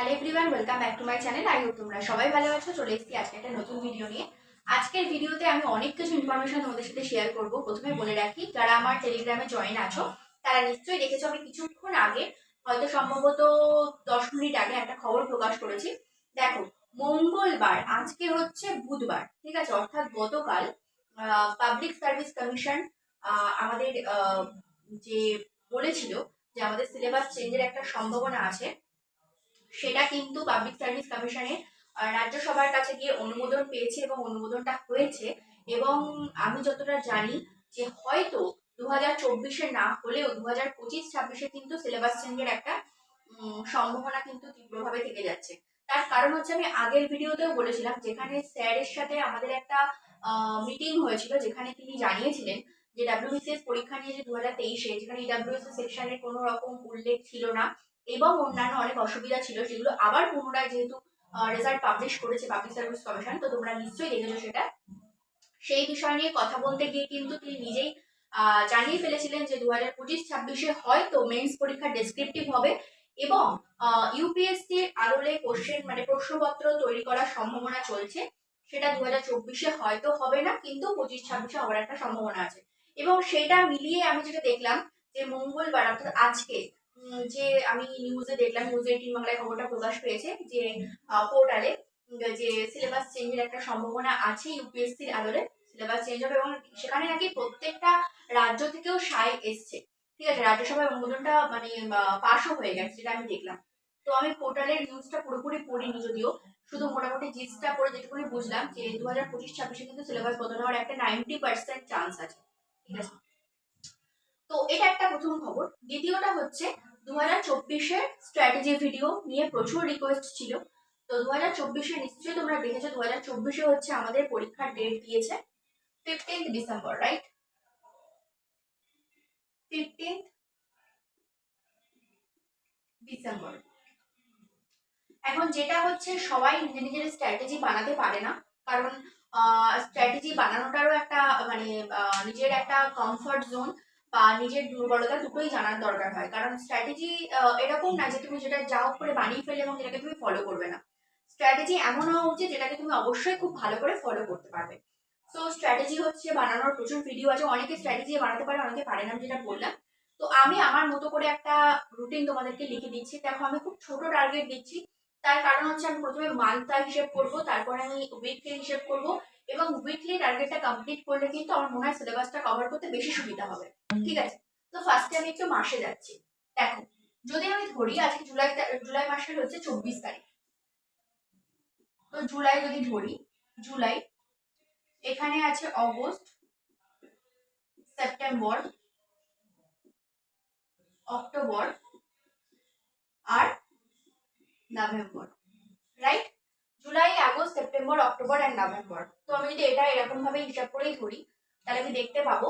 Hello everyone welcome back to my channel I hope তোমরা সবাই ভালো আছো। চলে এসেছি আজকে একটা নতুন ভিডিও নিয়ে। আজকের ভিডিওতে আমি অনেক কিছু ইনফরমেশন তোমাদের সাথে শেয়ার করব। প্রথমে বলে রাখি, যারা আমার টেলিগ্রামে জয়েন আছো, তারা নিশ্চয়ই দেখেছ আমি কিছুক্ষণ আগে, হয়তো সম্ভবত দশ মিনিট আগে একটা খবর প্রকাশ করেছি। দেখো, মঙ্গলবার, আজকে হচ্ছে বুধবার, ঠিক আছে? অর্থাৎ গতকাল পাবলিক সার্ভিস কমিশন আমাদের যে বলেছিল যে আমাদের সিলেবাস চেঞ্জের একটা সম্ভাবনা আছে সেটা কিন্তু পাবলিক সার্ভিস কমিশনে রাজ্যসভার কাছে গিয়ে অনুমোদন পেয়েছে এবং অনুমোদনটা হয়েছে। এবং আমি যতটা জানি যে হয়তো দু হাজার চব্বিশে না হলেও দু হাজার পঁচিশ, ছাব্বিশে কিন্তু সিলেবাস চেঞ্জের একটা সম্ভাবনা কিন্তু তীব্রভাবে থেকে যাচ্ছে। তার কারণ হচ্ছে আমি আগের ভিডিওতেও বলেছিলাম, যেখানে স্যারের সাথে আমাদের একটা মিটিং হয়েছিল, যেখানে তিনি জানিয়েছিলেন যে ডাব্লিউবিসিএস পরীক্ষা নিয়ে যে দু হাজার তেইশে, যেখানে ইডাব্লিউএস সেকশনের কোনো রকম উল্লেখ ছিল না। এবং অন্যান্য অনেক অসুবিধা ছিল সেগুলো আবার পুনরায় যেহেতু রেজাল্ট পাবলিশ করেছে পাবলিক সার্ভিস কমিশন তো তোমরা নিশ্চয়ই দেখেছ সেটা। সেই বিষয় নিয়ে কথা বলতে গিয়ে কিন্তু তিনি নিজেই জানিয়ে ফেলেছিলেন যে দু হাজার পঁচিশ ছাব্বিশে হয়তো মেন্স পরীক্ষা ডেসক্রিপটিভ হবে এবং ইউপিএসসির আদলে কোশ্চেন মানে প্রশ্নপত্র তৈরি করার সম্ভাবনা চলছে। সেটা দু হাজার চব্বিশে হয়তো হবে না, কিন্তু পঁচিশ ছাব্বিশে হওয়ার একটা সম্ভাবনা আছে। এবং সেটা মিলিয়ে আমি যেটা দেখলাম যে মঙ্গলবার, অর্থাৎ আজকে যে আমি নিউজে দেখলাম নিউজ এইটিন বাংলায় খবরটা প্রকাশ পেয়েছে যে পোর্টালে যে সিলেবাস চেঞ্জের একটা সম্ভাবনা আছে ইউপিএসসির আদলে সিলেবাস চেঞ্জ হবে এবং সেখানে নাকি প্রত্যেকটা রাজ্য থেকেও সাই এসছে। ঠিক আছে রাজ্যসভায় অনুমোদনটা মানে পাশও হয়ে গেছে, যেটা আমি দেখলাম। তো আমি পোর্টালের নিউজটা পুরোপুরি পড়িনি যদিও, শুধু মোটামুটি জিসটা পড়ে যেটুকুনি বুঝলাম যে দু হাজার পঁচিশ ছাব্বিশে কিন্তু সিলেবাস বদল হওয়ার একটা নাইনটি পার্সেন্ট চান্স আছে। ঠিক আছে? তো এটা একটা প্রথম খবর। দ্বিতীয়টা হচ্ছে দু হাজার স্ট্র্যাটেজি ভিডিও নিয়ে প্রচুর রিকোয়েস্ট ছিল। তো দু হাজার চব্বিশে নিশ্চয়ই তোমরা দেখেছ দু হাজার চব্বিশে হচ্ছে আমাদের পরীক্ষার ডেট দিয়েছে fifteenth December right fifteenth December এখন যেটা হচ্ছে সবাই নিজের নিজের স্ট্র্যাটেজি বানাতে পারে না, কারণ স্ট্র্যাটেজি বানানোটারও একটা মানে নিজের একটা কমফর্ট জোন বা নিজের দুর্বলতা দুটোই জানার দরকার হয়। কারণ স্ট্র্যাটেজি এরকম না যে তুমি যেটা যা হোক করে বানিয়ে ফেলে এবং যেটাকে তুমি ফলো করবে না। স্ট্র্যাটেজি এমন হওয়া উচিত যেটাকে তুমি অবশ্যই খুব ভালো করে ফলো করতে পারবে। সো স্ট্র্যাটেজি হচ্ছে বানানোর প্রচুর ভিডিও আছে। অনেকে স্ট্র্যাটেজি বানাতে পারে, অনেকে পারে না যেটা বললাম। তো আমি আমার মতো করে একটা রুটিন তোমাদেরকে লিখে দিচ্ছি। দেখো, আমি খুব ছোট টার্গেট দিচ্ছি। তার কারণ হচ্ছে আমি প্রথমে মান্থ হিসেব করব, তারপরে আমি উইকলি হিসেব করব এবং উইকলি টার্গেটটা কমপ্লিট করলে কিন্তু আমার মনে হয় সিলেবাসটা কভার করতে বেশি সুবিধা হবে। ঠিক আছে? তো ফার্স্টে আমি একটু মাসে যাচ্ছি। দেখো, যদি আমি ধরি আজকে জুলাই জুলাই মাসের হচ্ছে চব্বিশ তারিখ। তো জুলাই যদি ধরি, জুলাই, এখানে আছে অগস্ট, সেপ্টেম্বর, অক্টোবর আর November right July August September October আর নভেম্বর তো আমি যদি এটা এরকম ভাবে হিসাব করেই ধরি, তাহলে আমি দেখতে পাবো।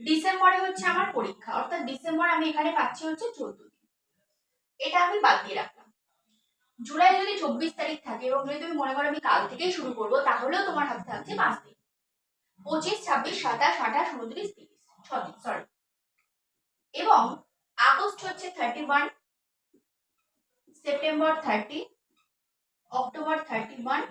ডিসেম্বরে হচ্ছে আমার পরীক্ষা, অর্থাৎ ডিসেম্বর আমি এখানে পাচ্ছি হচ্ছে চোদ্দ দিন। এটা আমি বাদ দিয়ে রাখলাম। জুলাই যদি চব্বিশ তারিখ থাকে এবং যদি তুমি মনে করো আমি কাল থেকেই শুরু করব, তাহলেও তোমার হাতে থাকছে পাঁচ দিন। পঁচিশ, ছাব্বিশ, সাতাশ, আঠাশ, উনত্রিশ, তিরিশ ছদিন সরি এবং আগস্ট হচ্ছে thirty one September thirty, October thirty one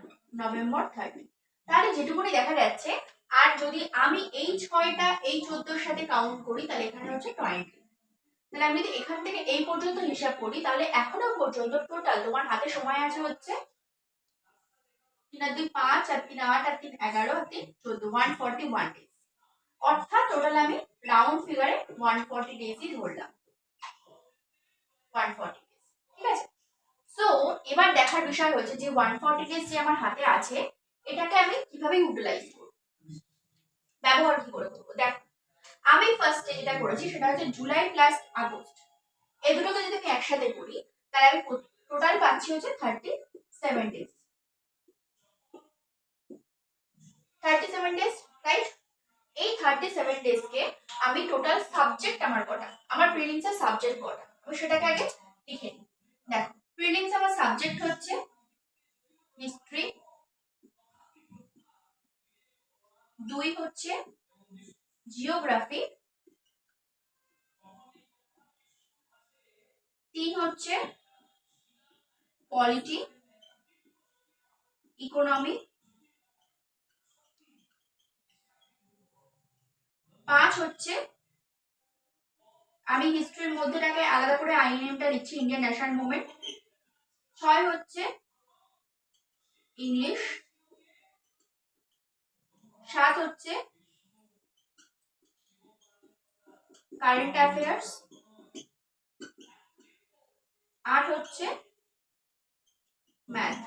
November thirty. তাহলে যেটুকুনি দেখা যাচ্ছে, আর যদি আমি এই ছয়টা, এই চোদ্দোর সাথে কাউন্ট করি, তাহলে এখানে হচ্ছে টোয়েন্টি তাহলে আমি যদি এখান থেকে এই পর্যন্ত হিসাব করি, তাহলে এখনও পর্যন্ত টোটাল তোমার হাতে সময় আছে হচ্ছে তিন আর দুই পাঁচ, আর তিন আট, আর তিন এগারো, আর তিন চোদ্দ ওয়ান ফর্টি ওয়ান ডেজ অর্থাৎ টোটাল আমি রাউন্ড ফিগারে ওয়ান ফর্টি ডেজই ধরলাম। ওয়ান ফর্টি ডেজ ঠিক আছে? সো এবার দেখার বিষয় হচ্ছে যে ওয়ান ফর্টি ডেজ যে আমার হাতে আছে, এটাকে আমি কীভাবে ইউটিলাইজ করব? ব্যবহার কি করে করব? দেখ, আমি ফার্স্টে যেটা করেছি সেটা হচ্ছে জুলাই প্লাস আগস্ট এই দুটোকে যদি আমি একসাথে করি, তাহলে আমি টোটাল পাচ্ছি হচ্ছে thirty seven days thirty seven days right এই থার্টি সেভেন ডেজকে আমি টোটাল সাবজেক্ট আমার কটা? আমার প্রিলিমসের সাবজেক্ট কটা? আমি সেটাকে আগে লিখে নিই। দেখো প্রিলিমস আমার সাবজেক্ট হচ্ছে হিস্ট্রি দুই হচ্ছে জিওগ্রাফি তিন হচ্ছে পলিটি ইকোনমি পাঁচ হচ্ছে আমি হিস্ট্রির মধ্যেটাকে আলাদা করে আইএনএমটা দিচ্ছি ইন্ডিয়ান ন্যাশনাল মুভমেন্ট ছয় হচ্ছে ইংলিশ, সাত হচ্ছে কারেন্ট অ্যাফেয়ার্স আট হচ্ছে ম্যাথ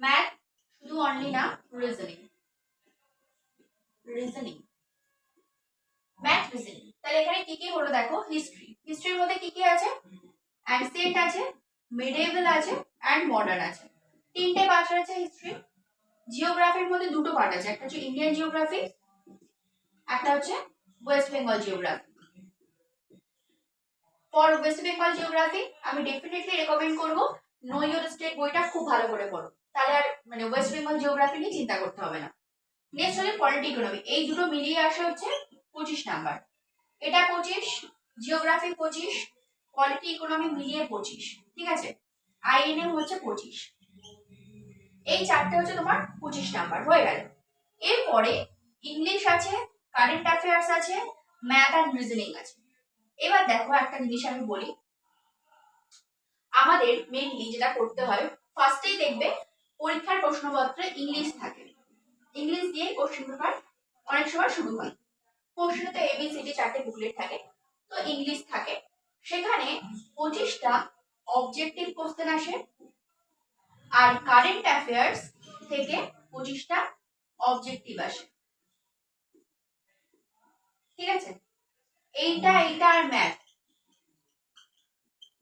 ম্যাথ শুধু অনলি না রিজনিং রিজনিং ম্যাথ রিজনিং তাহলে এখানে কি কি হলো দেখো? হিস্ট্রি হিস্ট্রির মধ্যে কি কি আছে? অ্যানসিয়েন্ট আছে মিডেভেল আছে অ্যান্ড মডার্ন আছে। তিনটে পার্ট আছে হিস্ট্রি জিওগ্রাফির মধ্যে দুটো পার্ট আছে, একটা হচ্ছে ইন্ডিয়ান জিওগ্রাফি একটা হচ্ছে West Bengal geography for West Bengal geography আমি ডেফিনেটলি রেকমেন্ড করব নো ইউর স্টেট বইটা খুব ভালো করে পড়ো। তাহলে আর মানে ওয়েস্ট বেঙ্গল জিওগ্রাফি নিয়ে চিন্তা করতে হবে না। নেক্সট হচ্ছে পলিটি ইকোনমি এই দুটো মিলিয়ে আসে হচ্ছে পঁচিশ নাম্বার। এটা পঁচিশ জিওগ্রাফি পঁচিশ পলিটি ইকোনমি মিলিয়ে পঁচিশ। ঠিক আছে? আইএনএম হচ্ছে পঁচিশ। এই চারটে হচ্ছে তোমার পঁচিশ নাম্বার, হয়ে গেল। এরপরে ইংলিশ আছে কারেন্ট অ্যাফেয়ার্স আছে ম্যাথ অ্যান্ড রিজনিং আছে। এবার দেখো একটা জিনিস আমি বলি। আমাদের মেনলি যেটা করতে হয় ফার্স্টেই দেখবে পরীক্ষার প্রশ্নপত্রে ইংলিশ থাকে। ইংলিশ দিয়ে কোশ্চেন পেপার অনেক সময় শুরু হয়। কোশ্চেনে তো এবিসিডি চারটে বুকলেট থাকে, তো ইংলিশ থাকে। সেখানে পঁচিশটা অবজেক্টিভ কোশ্চেন আসে, আর কারেন্ট অ্যাফেয়ার্স থেকে পঁচিশটা অবজেক্টিভ আসে। ঠিক আছে? এইটা এইটা আর ম্যাথ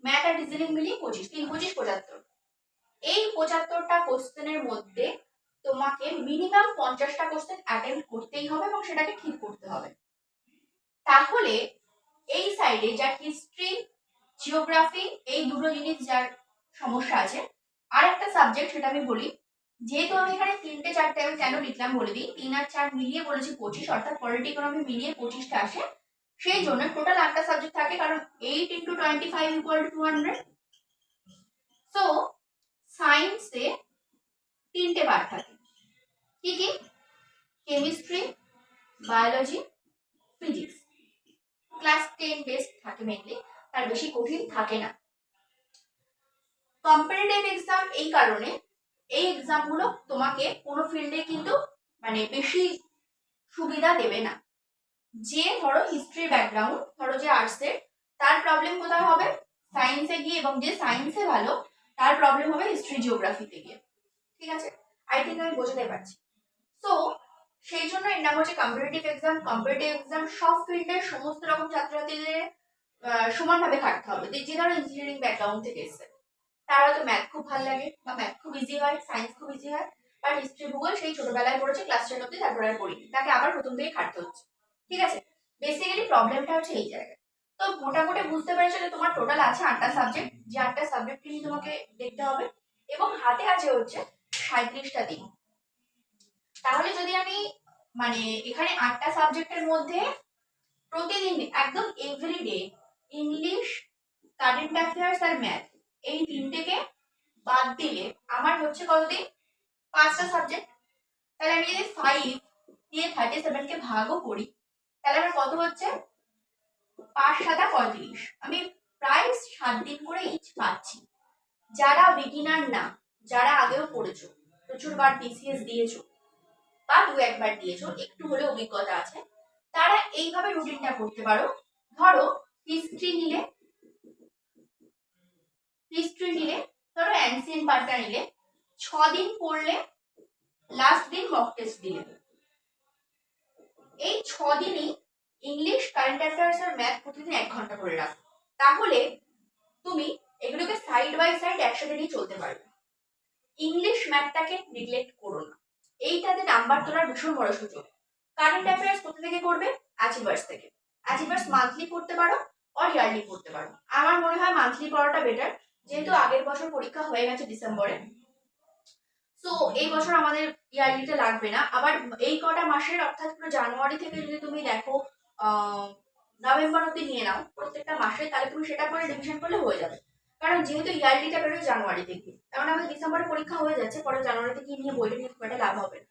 ম্যাথ আর রিজনিং মিলিয়ে পঁচিশ, তিন, পঁচিশ পঁচাত্তর। এই পঁচাত্তরটা কোশ্চেনের মধ্যে তোমাকে মিনিমাম পঞ্চাশটা কোশ্চেন অ্যাটেম্প করতেই হবে এবং সেটাকে ঠিক করতে হবে। তাহলে এই সাইডে যার হিস্ট্রি জিওগ্রাফি এই দুটো জিনিস যার সমস্যা আছে। আর একটা সাবজেক্ট সেটা আমি বলি। যেহেতু আমি এখানে তিনটে চারটে আমি কেন লিখলাম বলে দিই, তিন আর চার মিলিয়ে বলেছি পঁচিশ, অর্থাৎ পলিটি ইকোনমি মিলিয়ে পঁচিশটা আসে। সেই জন্য টোটাল আটটা সাবজেক্ট থাকে, কারণ eight into twenty five equal to two hundred so সায়েন্সে তিনটে পার্ট থাকে। কি কি? Chemistry biology physics class ten best থাকে মেনলি তার বেশি কঠিন থাকে না। কম্পারেটিভ এক্সাম এই কারণে এই এক্সামগুলো তোমাকে কোনো ফিল্ডে কিন্তু মানে বেশি সুবিধা দেবে না। যে ধরো হিস্ট্রি ব্যাকগ্রাউন্ড ধরো যে আর্টসের তার প্রবলেম কোথায় হবে? সায়েন্সে গিয়ে এবং যে সায়েন্সে ভালো, তার প্রবলেম হবে হিস্ট্রি জিওগ্রাফিতে গিয়ে। ঠিক আছে? আই থিঙ্ক আমি বোঝাতে পারছি। তো সেই জন্য এর নাম হচ্ছে কম্পিটিটিভ এক্সাম কম্পিটিটিভ এক্সাম সব ফিল্ডের সমস্ত রকম ছাত্রছাত্রীদের সমানভাবে খাটতে হবে। যে- ধরো ইঞ্জিনিয়ারিং ব্যাকগ্রাউন্ড থেকে এসছে। তার হয়তো ম্যাথ খুব ভালো লাগে বা ম্যাথ খুব ইজি হয় সায়েন্স খুব ইজি হয় আর হিস্ট্রি ভূগোল সেই ছোটবেলায় পড়েছে ক্লাস টেন অব্দি তারপরে আর পড়িনি। তাকে আবার প্রথম থেকে খাটতে হচ্ছে। ঠিক আছে? বেসিক্যালি প্রবলেমটা হচ্ছে এই জায়গায়। তো মোটামুটি বুঝতে পেরেছ যে তোমার টোটাল আছে আটটা সাবজেক্ট যে আটটা সাবজেক্ট নিয়ে তোমাকে দেখতে হবে। এবং হাতে আছে হচ্ছে সাঁত্রিশটা দিন। তাহলে যদি আমি মানে এখানে আটটা সাবজেক্টের মধ্যে প্রতিদিন একদম এভরিডে ইংলিশ কারেন্ট অ্যাফেয়ার্স আর ম্যাথ এই তিনটেকে বাদ দিলে আমার হচ্ছে কতদিন পাঁচটা সাবজেক্ট তাহলে আমি যদি ফাইভ দিয়ে থার্টি সেভেনকে ভাগও করি, তাহলে আমার কত হচ্ছে? পাঁচ সাতা পঁয়ত্রিশ। আমি প্রায় সাত দিন করে ইচ পাচ্ছি। যারা বিগিনার না, যারা আগেও পড়েছো, প্রচুরবার বিসিএস দিয়েছ বা দু একবার দিয়েছ, একটু হলে অভিজ্ঞতা আছে, তারা এইভাবে রুটিনটা করতে পারো। ধরো হিস্ট্রি নিলে হিস্ট্রি নিলে, ধরো অ্যান্সিয়েন্ট পার্টটা নিলে ছ দিন পড়লে লাস্ট দিন মক টেস্ট দিলে। এই ছ দিনই ইংলিশ কারেন্ট অ্যাফেয়ার্স আর ম্যাথ প্রতিদিন এক ঘণ্টা করে রাখো। তাহলে তুমি এগুলোকে সাইড বাই সাইড একসাথে নিয়ে চলতে পারবে। ইংলিশ ম্যাথটাকে নেগলেক্ট করো না। এইটাতে নাম্বার তোলার ভীষণ বড় সুযোগ। কারেন্ট অ্যাফেয়ার্স কোথা থেকে করবে? অ্যাচিভার্স থেকে। অ্যাচিভার্স মান্থলি পড়তে পারো। অর ইয়ারলি পড়তে পারো আমার মনে হয় মান্থলি পড়াটা বেটার যেহেতু আগের বছর পরীক্ষা হয়ে গেছে ডিসেম্বরে তো এই বছর আমাদের ইয়ারলিটা লাগবে না। আবার এই কটা মাসের অর্থাৎ পুরো জানুয়ারি থেকে যদি তুমি দেখো নভেম্বর অব্দি নিয়ে নাও প্রত্যেকটা মাসে তাহলে তুমি সেটা করে রিভিশন করলে হয়ে যাবে। কারণ যেহেতু ইয়ারলিটা বেরোয় জানুয়ারি থেকে কারণ আমাদের ডিসেম্বরে পরীক্ষা হয়ে যাচ্ছে পরে জানুয়ারিতে কি নিয়ে বইটা নিয়ে খুব একটা লাভ হবে না।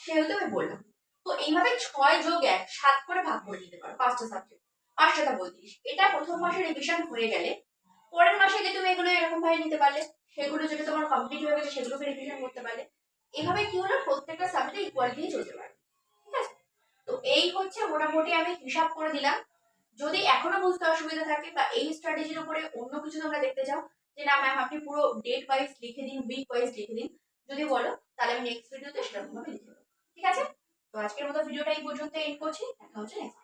সেহেতু আমি বললাম। তো এইভাবে ছয় যোগ এক সাত করে ভাগ করে দিতে পারো পাঁচটা সাবজেক্ট পাঁচটা বত্রিশ এটা প্রথম মাসে রিভিশন হয়ে গেলে, পরের মাসে গিয়ে তুমি এগুলো এরকম ভাবে নিতে পারলে, সেগুলো যেটা তোমার কমপ্লিট হয়ে গেছে সেগুলোকে রিভিশন করতে পারলে, এভাবে কি হলো? প্রত্যেকটা সাবজেক্ট ইকুয়াল দিয়ে চলতে পারে ঠিক আছে? তো এই হচ্ছে মোটামুটি আমি হিসাব করে দিলাম। যদি এখনও বুঝতে অসুবিধা থাকে বা এই স্ট্র্যাটেজির উপরে অন্য কিছু তোমরা দেখতে চাও, যে না ম্যাম আপনি পুরো ডেট ওয়াইজ লিখে দিন উইক ওয়াইজ লিখে দিন, যদি বলো, তাহলে আমি নেক্সট ভিডিওতে সেরকম ভাবে লিখে দেবো। ঠিক আছে? তো আজকের মতো ভিডিওটা এই পর্যন্ত এন্ড করছি। দেখা হচ্ছে নেক্সট